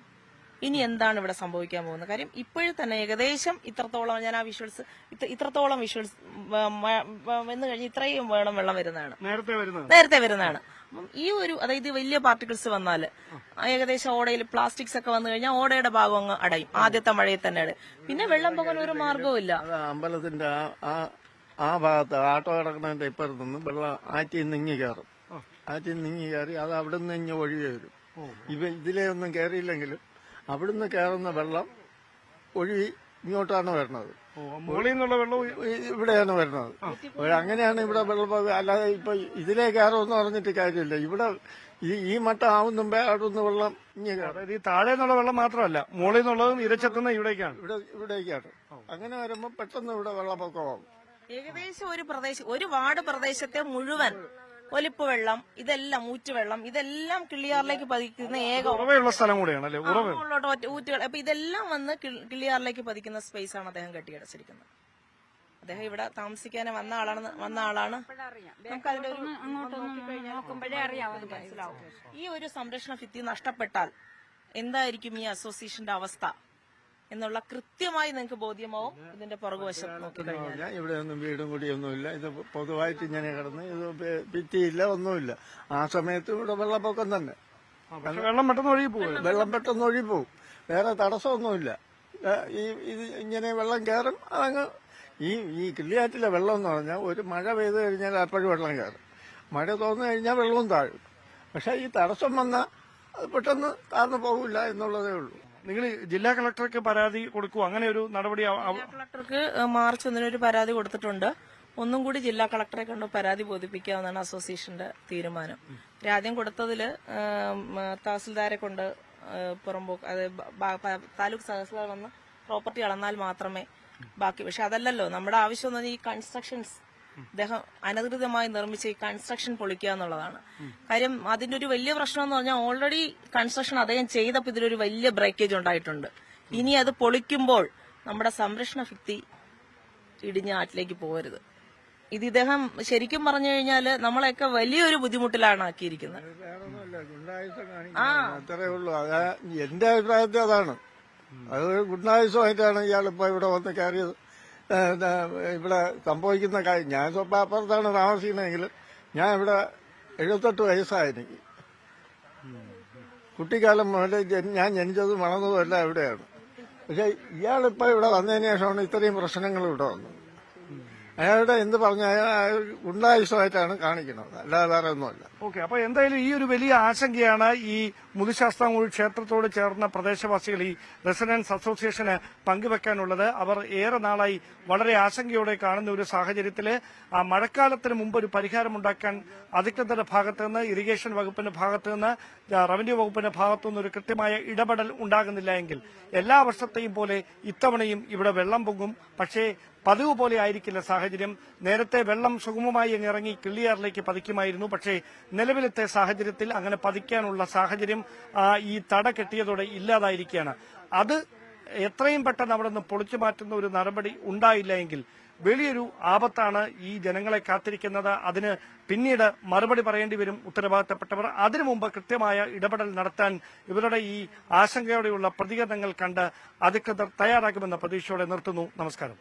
ഇനി എന്താണ് ഇവിടെ സംഭവിക്കാൻ പോകുന്നത്? കാര്യം ഇപ്പോഴും തന്നെ ഏകദേശം ഇത്രത്തോളം ഞാൻ ആ വിഷ്വൽസ് ഇത്രത്തോളം വിഷ്വൽസ് വന്നു കഴിഞ്ഞ് ഇത്രയും വേണം വെള്ളം വരുന്നതാണ്. നേരത്തെ വരുന്നത് നേരത്തെ വരുന്നതാണ്. അപ്പം ഈ ഒരു അതായത് വലിയ പാർട്ടിക്കിൾസ് വന്നാൽ ഏകദേശം ഓടയിൽ പ്ലാസ്റ്റിക്സ് ഒക്കെ വന്നു കഴിഞ്ഞാൽ ഓടയുടെ ഭാഗം അങ്ങ് അടയും. ആദ്യത്തെ മഴയിൽ തന്നെ അടയും. പിന്നെ വെള്ളം പോകാൻ ഒരു മാർഗവും ഇല്ല. അമ്പലത്തിന്റെ ആ ആ ആ ഭാഗത്ത് ആട്ടോ കിടക്കുന്നതിന്റെ ഇപ്പുറത്തുനിന്ന് വെള്ളം ആറ്റിൽ നിങ്ങി കയറും. ആറ്റിൽ നിങ്ങി കയറി അത് അവിടെ നിന്ന് ഇങ്ങ് ഒഴുകി വരും. ഇവ ഇതിലെ ഒന്നും കയറിയില്ലെങ്കിലും അവിടുന്ന് കയറുന്ന വെള്ളം ഒഴുകി ഇങ്ങോട്ടാണ് വരുന്നത്. മുകളിൽ നിന്നുള്ള വെള്ളം ഇവിടെയാണ് വരുന്നത്. അങ്ങനെയാണ് ഇവിടെ വെള്ളം അല്ലാതെ ഇപ്പൊ ഇതിലേ കയറുമെന്ന് പറഞ്ഞിട്ട് കാര്യമില്ല. ഇവിടെ ഈ ഈ മട്ടം ആവും അവിടുന്ന് വെള്ളം ഇങ്ങനെ അതായത് ഈ താഴെ നിന്നുള്ള വെള്ളം മാത്രമല്ല മുകളിൽ നിന്നുള്ളതും ഇരച്ചെത്തുന്ന ഇവിടേക്കാണ്. ഇവിടെ ഇവിടേക്കാണ്. അങ്ങനെ വരുമ്പോൾ പെട്ടെന്ന് ഇവിടെ വെള്ളപ്പൊക്കമാവും ഏകദേശം ഒരു പ്രദേശം ഒരു വാർഡ് പ്രദേശത്തെ മുഴുവൻ ഒലിപ്പ് വെള്ളം ഇതെല്ലാം ഊറ്റുവെള്ളം ഇതെല്ലാം കിള്ളിയാറിലേക്ക് പതിക്കുന്ന ഏക ഉറവയുള്ള സ്ഥലം കൂടെയാണ് ഊറ്റുകൾ അപ്പൊ ഇതെല്ലാം വന്ന് കിളിയാറിലേക്ക് കിള്ളിയാറിലേക്ക് പതിക്കുന്ന സ്പേസ് ആണ് അദ്ദേഹം കെട്ടിയടച്ചിരിക്കുന്നത് അദ്ദേഹം ഇവിടെ താമസിക്കാൻ വന്ന ആളാണ് വന്ന ആളാണ്. ഈ ഒരു സംരക്ഷണ ഭിത്തി നഷ്ടപ്പെട്ടാൽ എന്തായിരിക്കും ഈ അസോസിയേഷന്റെ അവസ്ഥ? എന്നുള്ള കൃത്യമായി നിങ്ങൾക്ക് ബോധ്യമാവും ഇതിന്റെ പുറകുവശം നോക്കിക്കഴിഞ്ഞാൽ കഴിഞ്ഞാൽ. ഇവിടെ ഒന്നും വീടും കൂടിയൊന്നുമില്ല. ഇത് പൊതുവായിട്ട് ഇങ്ങനെ കിടന്ന് ഇത് ഭിത്തിയില്ല ഒന്നുമില്ല. ആ സമയത്ത് ഇവിടെ വെള്ളപ്പൊക്കം തന്നെ. വെള്ളം പെട്ടെന്ന് ഒഴുകി പോകും വെള്ളം പെട്ടെന്ന് ഒഴുകി പോകും വേറെ തടസ്സമൊന്നുമില്ല. ഈ ഇത് ഇങ്ങനെ വെള്ളം കയറും. അതങ്ങ് ഈ ഈ കിള്ളിയാറ്റിലെ വെള്ളം എന്ന് പറഞ്ഞാൽ ഒരു മഴ പെയ്ത് കഴിഞ്ഞാൽ അപ്പോഴും വെള്ളം കയറും. മഴ തോന്നു കഴിഞ്ഞാൽ വെള്ളവും താഴും. പക്ഷേ ഈ തടസ്സം വന്നാൽ അത് പെട്ടെന്ന് താഴ്ന്നു പോകില്ല എന്നുള്ളതേ ഉള്ളൂ. നിങ്ങൾ ജില്ലാ കളക്ടർക്ക് പരാതി കൊടുക്കൂ അങ്ങനെ ഒരു നടപടി ജില്ലാ കളക്ടർക്ക് മാർച്ച് ഒന്നിനൊരു പരാതി കൊടുത്തിട്ടുണ്ട്. ഒന്നും കൂടി ജില്ലാ കളക്ടറെ കണ്ട് പരാതി ബോധിപ്പിക്കാവുന്നതാണ് അസോസിയേഷന്റെ തീരുമാനം. ഒരു ആദ്യം കൊടുത്തതിൽ ഉം, തഹസിൽദാരെ കൊണ്ട് പുറമ്പോക്ക് അത് താലൂക്ക് തഹസിൽദാർ വന്ന് പ്രോപ്പർട്ടി അളന്നാൽ മാത്രമേ ബാക്കി പക്ഷെ അതല്ലല്ലോ നമ്മുടെ ആവശ്യം എന്ന് പറഞ്ഞാൽ ഈ കൺസ്ട്രക്ഷൻസ് അദ്ദേഹം അനധികൃതമായി നിർമ്മിച്ച ഈ കൺസ്ട്രക്ഷൻ പൊളിക്കുക എന്നുള്ളതാണ്. കാര്യം അതിന്റെ ഒരു വലിയ പ്രശ്നം എന്ന് പറഞ്ഞാൽ ഓൾറെഡി കൺസ്ട്രക്ഷൻ അദ്ദേഹം ചെയ്തപ്പോൾ ഇതിലൊരു വലിയ ബ്രേക്കേജ് ഉണ്ടായിട്ടുണ്ട്. ഇനി അത് പൊളിക്കുമ്പോൾ നമ്മുടെ സംരക്ഷണ ഭിത്തി ഇടിഞ്ഞ ആറ്റിലേക്ക് പോകരുത്. ഇത് ഇദ്ദേഹം ശരിക്കും പറഞ്ഞു കഴിഞ്ഞാൽ നമ്മളെയൊക്കെ വലിയൊരു ബുദ്ധിമുട്ടിലാണ് ആക്കിയിരിക്കുന്നത്. അത്രേ ഉള്ളൂ. എന്റെ അഭിപ്രായത്തിൽ അതാണ്. അത് ഒരു ആയിട്ടാണ് ഇയാളിപ്പോ ഇവിടെ വന്ന് കയറിയത്. ഇവിടെ സംഭവിക്കുന്ന കാര്യം ഞാൻ സ്വപ്പം അപ്പുറത്താണ് താമസിക്കുന്നതെങ്കിൽ ഞാൻ ഇവിടെ എഴുപത്തെട്ട് വയസ്സായി കുട്ടിക്കാലം മുതൽ ഞാൻ ജനിച്ചതും വളർന്നതും എല്ലാം ഇവിടെയാണ്. പക്ഷെ ഇയാളിപ്പോ ഇവിടെ വന്നതിന് ശേഷമാണ് ഇത്രയും പ്രശ്നങ്ങൾ ഇവിടെ വന്നത്. അയാളുടെ എന്ത് പറഞ്ഞാൽ അയാൾ ഗുണ്ടായുസമായിട്ടാണ് കാണിക്കുന്നത്. അല്ലാതെ വേറെ ഒന്നുമല്ല. ഓക്കെ അപ്പൊ എന്തായാലും ഈ ഒരു വലിയ ആശങ്കയാണ് ഈ മുതുശാസ്താംകൂഴ് ക്ഷേത്രത്തോട് ചേർന്ന പ്രദേശവാസികൾ ഈ റെസിഡൻസ് അസോസിയേഷന് പങ്കുവെക്കാനുള്ളത്. അവർ ഏറെ നാളായി വളരെ ആശങ്കയോടെ കാണുന്ന ഒരു സാഹചര്യത്തിൽ ആ മഴക്കാലത്തിന് മുമ്പ് ഒരു പരിഹാരമുണ്ടാക്കാൻ അധികൃതരുടെ ഭാഗത്ത് നിന്ന് ഇറിഗേഷൻ വകുപ്പിന്റെ ഭാഗത്ത് നിന്ന് റവന്യൂ വകുപ്പിന്റെ ഭാഗത്തു നിന്ന് ഒരു കൃത്യമായ ഇടപെടൽ ഉണ്ടാകുന്നില്ല എങ്കിൽ എല്ലാ വർഷത്തെയും പോലെ ഇത്തവണയും ഇവിടെ വെള്ളം പൊങ്ങും. പക്ഷേ പതിവ് പോലെ ആയിരിക്കില്ല സാഹചര്യം. നേരത്തെ വെള്ളം സുഗമമായി ഇറങ്ങി കിള്ളിയാറിലേക്ക് പതിക്കുമായിരുന്നു. പക്ഷേ നിലവിലത്തെ സാഹചര്യത്തിൽ അങ്ങനെ പതിക്കാനുള്ള സാഹചര്യം ഈ തട കെട്ടിയതോടെ ഇല്ലാതായിരിക്കുകയാണ്. അത് എത്രയും പെട്ടെന്ന് അവിടെ നിന്ന് പൊളിച്ചു മാറ്റുന്ന ഒരു നടപടി ഉണ്ടായില്ല എങ്കിൽ വലിയൊരു ആപത്താണ് ഈ ജനങ്ങളെ കാത്തിരിക്കുന്നത്. അതിന് പിന്നീട് മറുപടി പറയേണ്ടി വരും ഉത്തരവാദിത്തപ്പെട്ടവർ. അതിനു മുമ്പ് കൃത്യമായ ഇടപെടൽ നടത്താൻ ഇവരുടെ ഈ ആശങ്കയോടെയുള്ള പ്രതികരണങ്ങൾ കണ്ട് അധികൃതർ തയ്യാറാക്കുമെന്ന പ്രതീക്ഷയോടെ നിർത്തുന്നു. നമസ്കാരം.